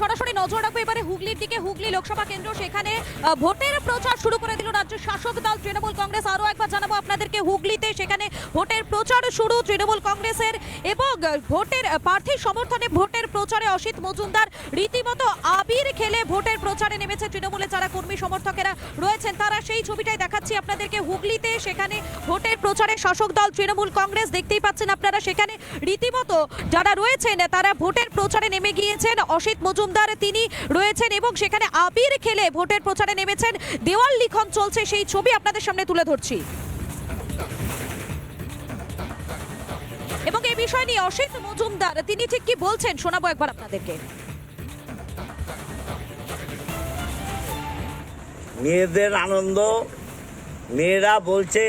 সরাসরি নজর রাখব। এবারে হুগলির দিকে হুগলি লোকসভা কেন্দ্র সেখানে ভোটে প্রচার শুরু করে দিল রাজ্যের শাসক দল তৃণমূল কংগ্রেস। আরও একবার জানাব আপনাদেরকে, হুগলিতে সেখানে ভোটের প্রচার শুরু তৃণমূল কংগ্রেসের এবং ভোটের প্রার্থী সমর্থনে ভোটের প্রচারে অসিত মজুমদার রীতিমতো আবির খেলে ভোটের প্রচারে নেমেছে তৃণমূলের যারা কর্মী সমর্থকেরা রয়েছেন, তারা সেই ছবিটাই দেখাচ্ছি আপনাদেরকে। হুগলিতে সেখানে ভোটের প্রচারে শাসক দল তৃণমূল কংগ্রেস দেখতেই পাচ্ছেন আপনারা, সেখানে রীতিমতো যারা রয়েছেন, তারা ভোটের প্রচারে নেমে গিয়েছেন। অসিত মজুমদার তিনি রয়েছেন এবং সেখানে আবির খেলে ভোটের প্রচারে নেমেছেন দেওয়াল লিখন চলছে, সেই ছবি আপনাদের সামনে তুলে ধরছি। এবং এই বিষয় নিয়ে অসিত মজুমদার, তিনি ঠিক কি বলছেন শোনাবো একবার আপনাদেরকে। মেয়েদের আনন্দ, মেয়েরা বলছে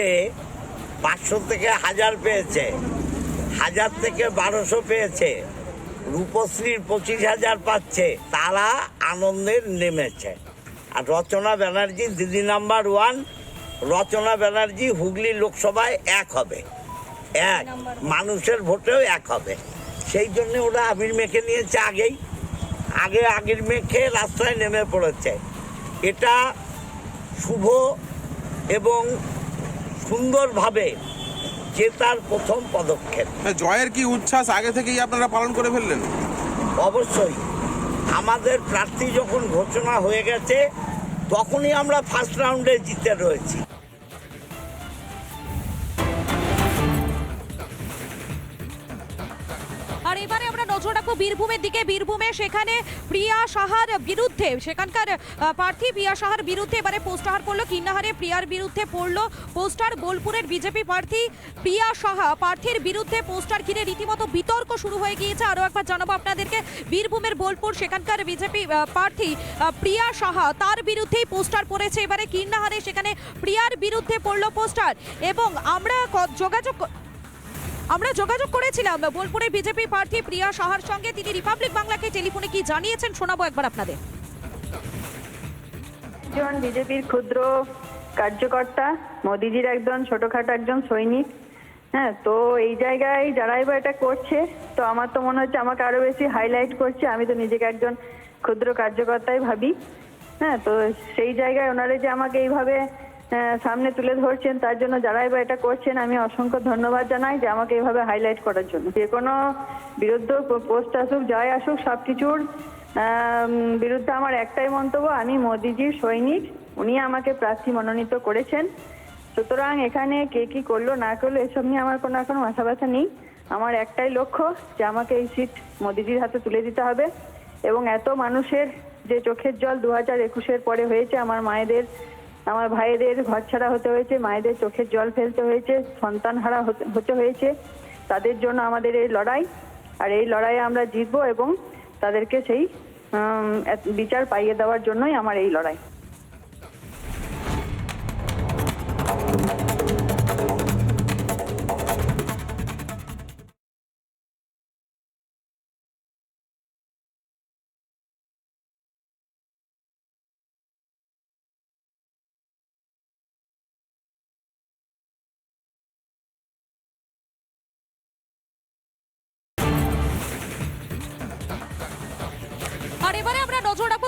পাঁচশো থেকে হাজার পেয়েছে, হাজার থেকে বারোশো পেয়েছে রূপশ্রীর পঁচিশ হাজার পাচ্ছে, তারা আনন্দের নেমেছে। আর রচনা ব্যানার্জি দিদি নাম্বার ওয়ান রচনা ব্যানার্জি হুগলি লোকসভায় এক হবে। এক মানুষের ভোটেও এক হবে। সেই জন্য ওরা আবির মেখে নিয়েছে আগেই। আগে আগের মেখে রাস্তায় নেমে পড়েছে। এটা শুভ এবং সুন্দরভাবে জেতার প্রথম পদক্ষেপ। জয়ের কি উচ্ছ্বাস আগে থেকেই আপনারা পালন করে ফেললেন? অবশ্যই। আমাদের প্রার্থী যখন ঘোষণা হয়ে গেছে তখনই আমরা ফার্স্ট রাউন্ডে জিতে রয়েছি। নজর রাখব বীরভূমের দিকে, বীরভূমে সেখানে প্রিয়া সাহার বিরুদ্ধে, সেখানকার প্রার্থী প্রিয়া সাহার বিরুদ্ধে এবারে পোস্টার পড়ল, কিন্নাহারে প্রিয়ার বিরুদ্ধে পড়ল পোস্টার, বোলপুরের বিজেপি প্রার্থী প্রিয়া সাহা। প্রার্থীর বিরুদ্ধে পোস্টার ঘিরে রীতিমতো বিতর্ক শুরু হয়ে গিয়েছে। আরও একবার জানাব আপনাদেরকে, বীরভূমের বোলপুর, সেখানকার বিজেপি প্রার্থী প্রিয়া সাহা, তার বিরুদ্ধেই পোস্টার পড়েছে। এবারে কিন্নাহারে সেখানে প্রিয়ার বিরুদ্ধে পড়ল পোস্টার। এবং আমরা যোগাযোগ আমরা যোগাযোগ করেছিলাম। বোলপুরের বিজেপি প্রার্থী প্রিয়া সাহার সঙ্গে। তিনি রিপাবলিক বাংলাকে টেলিফোনে কি জানিয়েছেন শোনাবো একবার আপনাদের। একজন বিজেপির ক্ষুদ্র কার্যকর্তা, মোদিজির একজন, ছোটখাটো একজন সৈনিক। হ্যাঁ তো এই জায়গায় যারাই বা এটা করছে, তো আমার তো মনে হচ্ছে আমাকে আরও বেশি হাইলাইট করছে। আমি তো নিজেকে একজন ক্ষুদ্র কার্যকর্তাই ভাবি। হ্যাঁ তো সেই জায়গায় ওনারা যে আমাকে এইভাবে সামনে তুলে ধরছেন, তার জন্য যারাই বা এটা করছেন, আমি অসংখ্য ধন্যবাদ জানাই যে আমাকে এভাবে হাইলাইট করার জন্য। যে কোনো বিরুদ্ধ পোস্ট আসুক যাই আসুক সব কিছুর বিরুদ্ধে আমার একটাই মন্তব্য, আমি মোদিজির সৈনিক, উনি আমাকে প্রার্থী মনোনীত করেছেন। সুতরাং এখানে কে কি করল, না করল, এসব নিয়ে আমার কোনো এখন মাথা ব্যথা নেই। আমার একটাই লক্ষ্য যে আমাকে এই সিট মোদিজির হাতে তুলে দিতে হবে এবং এত মানুষের যে চোখের জল দু হাজার একুশের পরে হয়েছে, আমার মায়েদের আমার ভাইদের ঘর ছাড়া হতে হয়েছে, মায়েদের চোখের জল ফেলতে হয়েছে সন্তান হারা হতে- হয়েছে। তাদের জন্য আমাদের এই লড়াই, আর এই লড়াইয়ে আমরা জিতবো এবং তাদেরকে সেই বিচার পাইয়ে দেওয়ার জন্যই আমার এই লড়াই।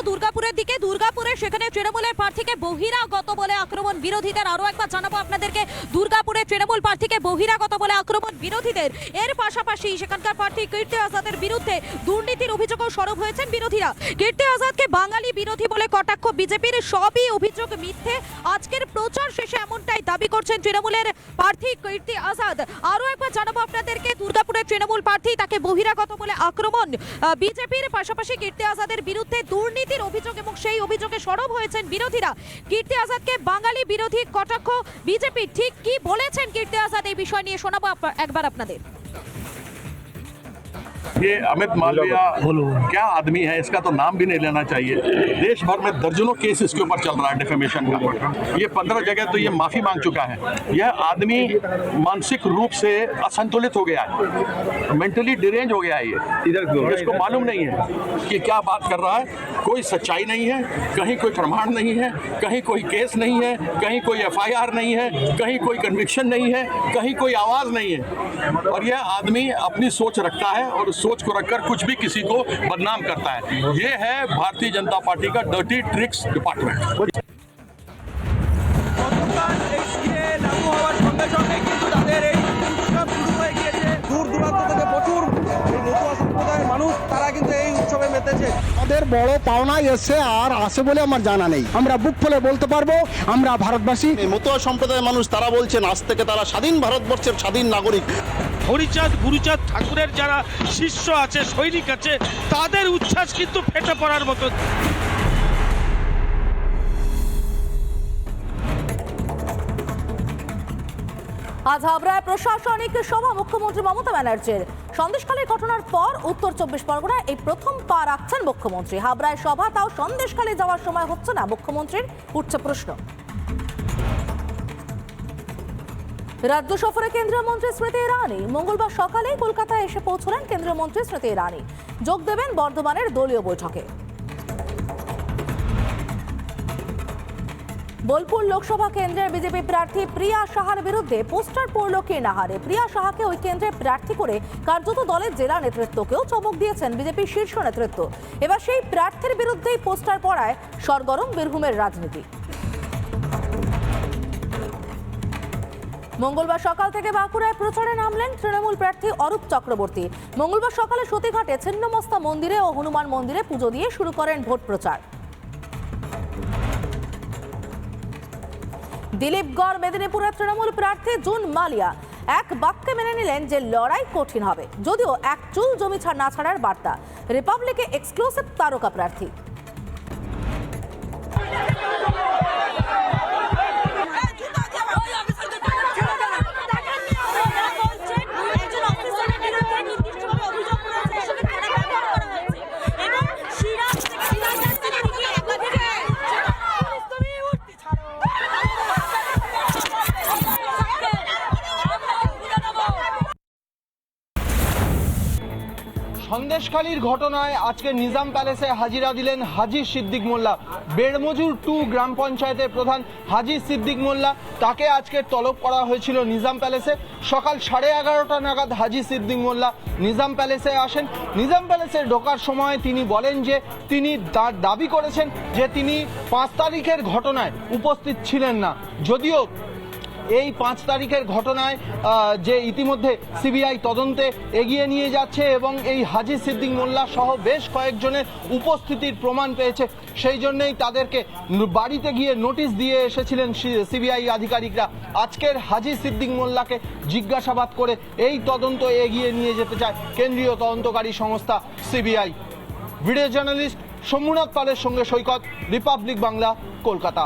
দুর্গাপুরের দিকে। দুর্গাপুরে সেখানে তৃণমূলের প্রার্থীকে বহিরাগত বলে আক্রমণ বিরোধীদের। আরও একবার জানাব আপনাদেরকে, দুর্গাপুরে তৃণমূল প্রার্থীকে বহিরাগত বলে আক্রমণ বিরোধীদের। এর পাশাপাশি সেখানকার প্রার্থী কীর্তি আজাদের বিরুদ্ধে দুর্নীতির অভিযোগও সরব হয়েছেন বিরোধীরা। কীর্তি আজাদকে বাঙালি বিরোধী বলে কটাক্ষ বিজেপির, সবই অভিযোগ মিথ্যে। আজকের প্রচার শেষে এমনটাই দাবি করছেন তৃণমূলের প্রার্থী কীর্তি আজাদ। আরও একবার জানাব আপনাদেরকে দুর্গাপুরের তৃণমূল প্রার্থী তাকে বহিরাগত বলে আক্রমণ বিজেপির পাশাপাশি কীর্তি আজাদের বিরুদ্ধে দুর্নীতির অভিযোগ এবং সেই অভিযোগে সরব হয়েছেন বিরোধীরা। কীর্তি আজাদকে বাঙালি বিরোধী কটাক্ষ বিজেপি। ঠিক কি বলেছেন কীর্তি আজাদ? এই বিষয় নিয়ে শোনাবো একবার আপনাদের। ये अमित मालविया क्या आदमी है? इसका तो नाम भी नहीं लेना चाहिए। देश भर में दर्जनों केस इसके ऊपर चल रहा है डिफेमेशन का। ये पंद्रह जगह तो ये माफ़ी मांग चुका है। यह आदमी मानसिक रूप से असंतुलित हो गया है। मेंटली डिरेंज हो गया है ये। इधर इसको मालूम नहीं है कि क्या बात कर रहा है। कोई सच्चाई नहीं है कहीं कोई प्रमाण नहीं है कहीं कोई केस नहीं है कहीं कोई एफआईआर नहीं है कहीं कोई कन्विक्शन नहीं है कहीं कोई आवाज़ नहीं है। और यह आदमी अपनी सोच रखता है और सोच को रखकर कुछ भी किसी को बदनाम करता है ये है भारतीय जनता पार्टी का डर्टी ट्रिक्स डिपार्टमेंट গতকাল এই সিএ লাগু হওয়ার সঙ্গে সঙ্গে কিন্তু তাদের এই উৎসব শুরু হয়ে গিয়েছে দূর দূরান্ত থেকে আমাদের বড় পাওনায় এসে আর আছে বলে আমার জানা নেই। আমরা বুক ফলে বলতে পারব আমরা ভারতবাসী। মতুয়া সম্প্রদায়ের মানুষ তারা বলছেন আজ থেকে তারা স্বাধীন ভারতবর্ষের স্বাধীন নাগরিক। হরিচাঁদ গুরুচাঁদ ঠাকুরের যারা শিষ্য আছে সৈনিক আছে তাদের উচ্ছ্বাস কিন্তু ফেটে পড়ার মতো। আজ হাবড়ায় প্রশাসনিক সভা, মুখ্যমন্ত্রী মমতা ব্যানার্জির। সন্দেশখালীর ঘটনার পর উত্তর চব্বিশ পরগনায় এই প্রথম পা রাখছেন মুখ্যমন্ত্রী। হাবড়ায় সভা, তাও সন্দেশখালী যাওয়ার সময় হচ্ছে না মুখ্যমন্ত্রীর উঠছে প্রশ্ন। রাজ্য সফরে কেন্দ্রীয় মন্ত্রী স্মৃতি ইরানি। মঙ্গলবার সকালে কলকাতায় এসে পৌঁছলেন কেন্দ্রীয় মন্ত্রী স্মৃতি ইরানি। যোগ দেবেন বর্ধমানের দলীয় বৈঠকে। বোলপুর লোকসভা কেন্দ্রের বিজেপি প্রার্থী প্রিয়া সাহার বিরুদ্ধে পোস্টার পড়ল কীর্ণাহারে প্রিয়া সাহাকে ওই কেন্দ্রে প্রার্থী করে কার্যত দলের জেলা নেতৃত্বকেও চমক দিয়েছেন বিজেপির শীর্ষ নেতৃত্ব। এবার সেই প্রার্থীর বিরুদ্ধেই পোস্টার পড়ায় সরগরম বীরভূমের রাজনীতি। মঙ্গলবার সকাল থেকে বাঁকুড়ায় প্রচারে নামলেন তৃণমূল প্রার্থী অরূপ চক্রবর্তী। মঙ্গলবার সকালে সতীঘাটে ছিন্নমস্তা মন্দিরে ও হনুমান মন্দিরে পুজো দিয়ে শুরু করেন ভোট প্রচার। দিলীপগড় মেদিনীপুরের তৃণমূল প্রার্থী জুন মালিয়া এক বাক্যে মেনে নিলেন যে লড়াই কঠিন হবে, যদিও এক চুল জমি ছাড় না ছাড়ার বার্তা। রিপাবলিকে এক্সক্লুসিভ তারকা প্রার্থী। সন্দেশখালীর ঘটনায় আজকে নিজাম প্যালেসে হাজিরা দিলেন হাজি সিদ্দিক মোল্লা। বেড়মজুর টু গ্রাম পঞ্চায়েতের প্রধান হাজি সিদ্দিক মোল্লা। তাকে আজকে তলব করা হয়েছিল নিজাম প্যালেসে। সকাল সাড়ে এগারোটা নাগাদ হাজি সিদ্দিক মোল্লা নিজাম প্যালেসে আসেন। নিজাম প্যালেসে ঢোকার সময় তিনি বলেন যে তিনি দাবি করেছেন যে তিনি পাঁচ তারিখের ঘটনায় উপস্থিত ছিলেন না। যদিও এই পাঁচ তারিখের ঘটনায় যে ইতিমধ্যে সিবিআই তদন্তে এগিয়ে নিয়ে যাচ্ছে এবং এই হাজি সিদ্দিক মোল্লা সহ বেশ কয়েকজনের উপস্থিতির প্রমাণ পেয়েছে। সেই জন্যই তাদেরকে বাড়িতে গিয়ে নোটিশ দিয়ে এসেছিলেন সিবিআই আধিকারিকরা। আজকের হাজি সিদ্দিক মোল্লাকে জিজ্ঞাসাবাদ করে এই তদন্ত এগিয়ে নিয়ে যেতে চায় কেন্দ্রীয় তদন্তকারী সংস্থা সিবিআই। ভিডিও জার্নালিস্ট সোমনাথ পালের সঙ্গে সৈকত, রিপাবলিক বাংলা, কলকাতা।